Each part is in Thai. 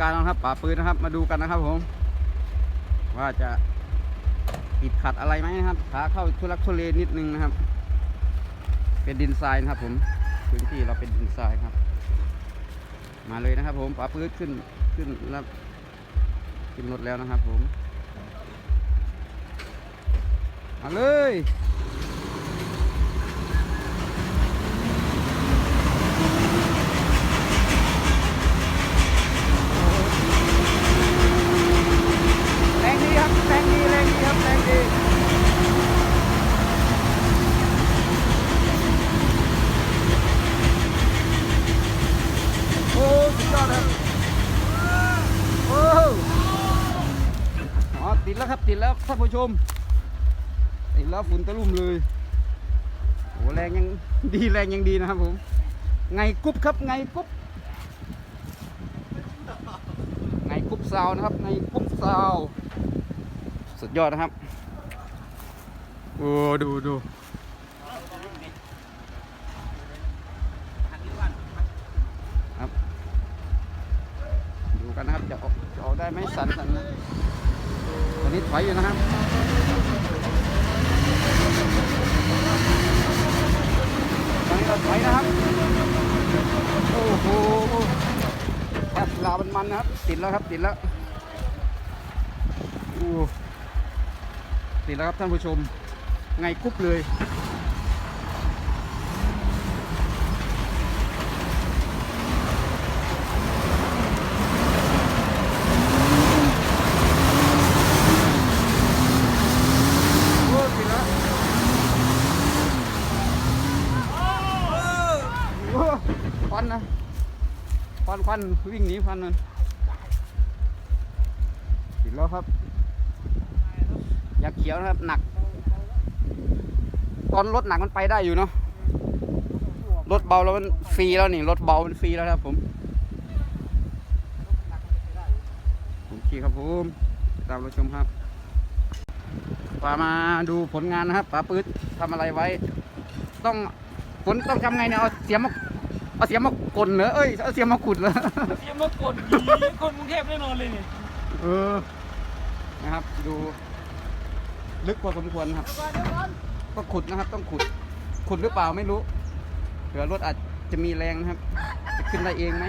การแล้วครับป่าปืนนะครับ มาดูกันนะครับผม ว่าจะติดขัดอะไรไหมนะครับขาเข้าทุลักทุเลนิดนึงนะครับ เป็นดินทรายนะครับผมพื้นที่เราเป็นดินทรายครับ มาเลยนะครับ ผมป่าปืนขึ้นขึ้นแล้วขึ้นรถแล้วนะครับ ผมมาเลย แรงดีครับแรงดีแรงดีครับแรงดีโอ้สุดยอดครับโอ้อ๋อติด แล้วครับติดแล้วท่านผู้ชมติดแล้วฝุ่นตะลุ่มเลยโอ้แรงยังดีแรงยังดีนะครับผมไงกุ๊บครับไงกุ๊บไงกุ๊บซาวนะครับไงกุ๊บซาวสุดยอดนะครับโอ้ดูดูครับดูกันนะครับจะออกจะออกได้ไหมสันสันนะ อนนี้ถอยอยู่นะครับตอนนี้เราถอยนะครับ โอ้โหแอบลาบันมันๆนะครับ ติดแล้วครับ ติดแล้วโอ้ติดแล้วครับท่านผู้ชม ไงกุ๊บเลย โอ้ติดแล้วโอ้ควันนะค วันควันวิ่งหนีควันมันติดแล้วครับยักเขียวนะครับหนัก ตอนรถหนักมันไปได้อยู่เนาะรถเบาแล้วมันฟรีแล้วนี่รถเบามันฟรีแล้วครับผมผมขี่ครับผมตามเราชมครับปามาดูผลงานนะครับป๋าปื๊ดทำอะไรไว้ ต้องผลต้องทำไงเนี่ยเอาเสียม เอาเสียมมากลเหรอเอ้ยเอาเสียมมาขุดเหรอเตรียมมากดดีคนกรุงเทพแน่นอนเลยนี่เออนะครับ ดูลึกพอสมควรครับ ก็ขุดนะครับ ต้องขุด ขุดหรือเปล่าไม่รู้เผื่อรถอาจจะมีแรงนะครับ จะขึ้นได้เองไหม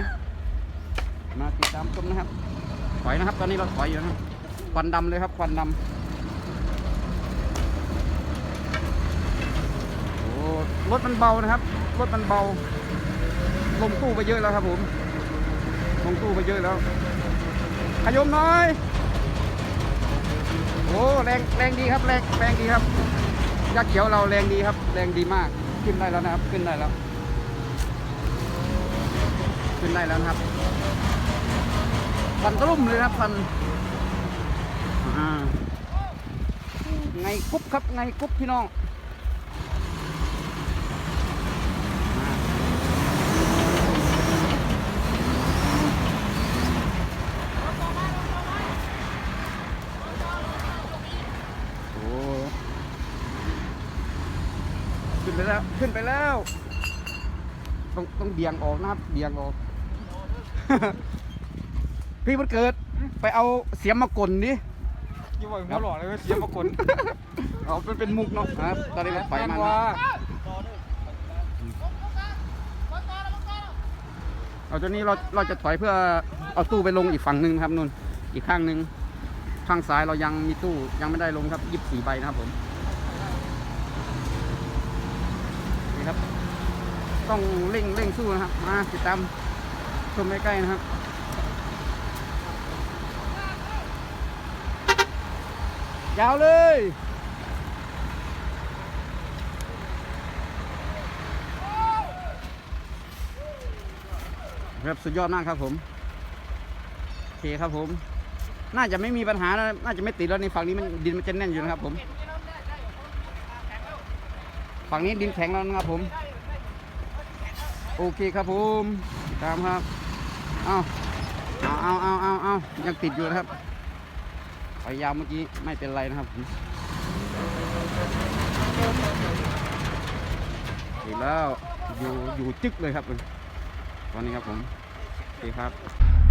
มาติดตามชมนะครับถอยนะครับ ตอนนี้เราถอยอยู่นะครับควันดำเลยครับควันดำโอ้รถมันเบานะครับ รถมันเบา ลงตู้ไปเยอะแล้วครับผมลงตู้ไปเยอะแล้ว ขยมน่อย โอ้แรงแรงดีครับแรงแรงดีครับยักษ์เขียวเราแรงดีครับ แรงดีมากขึ้นได้แล้วนะครับ ขึ้นได้แล้ว ขึ้นได้แล้วครับฟันตะลุ่มเลยครับฟันอ่าไงกุ๊บครับไงกุ๊บพี่น้องอ่าโอ้ขึ้นไป แล้วขึ้นไปแล้ว ต้องต้องเบี่ยงออกนะครับเบี่ยงออก พี่มันเกิด ไปเอาเสียมมากลดิยี่ห้อหัวหล่อเลยเว้ยเตรียมมากดเอาเป็นเป็นมุกเนาะครับ ตอนนี้เราไปมาแม่นนะกว่าเอาตัวนี้เราเราจะถอยเพื่อเอาตู้ไปลงอีกฝั่งหนึ่งครับนุ่นอีกข้างหนึ่งข้างซ้ายเรายังมีตู้ยังไม่ได้ลงครับยี่สิบสี่ใบนะครับผม นี่ครับ ต้องเร่งเร่งสู้นะครับ มาติดตามชมใกล้ๆนะครับยาวเลยครับสุดยอดมากครับผมโอเคครับผม น่าจะไม่มีปัญหาน่าจะไม่ติดแล้วในฝั่งนี้มันดินมันจะแน่นอยู่นะครับผม ฝั่งนี้ดินแข็งแล้วนะครับผม โอเคครับผมตามครับเอาเอาเอาเอาเอาเอายังติดอยู่นะครับพยายามเมื่อกี้ไม่เป็นไรนะครับผมติดแล้วอยู่อยู่จึ๊กเลยครับตอนนี้ครับผมโอเคครับ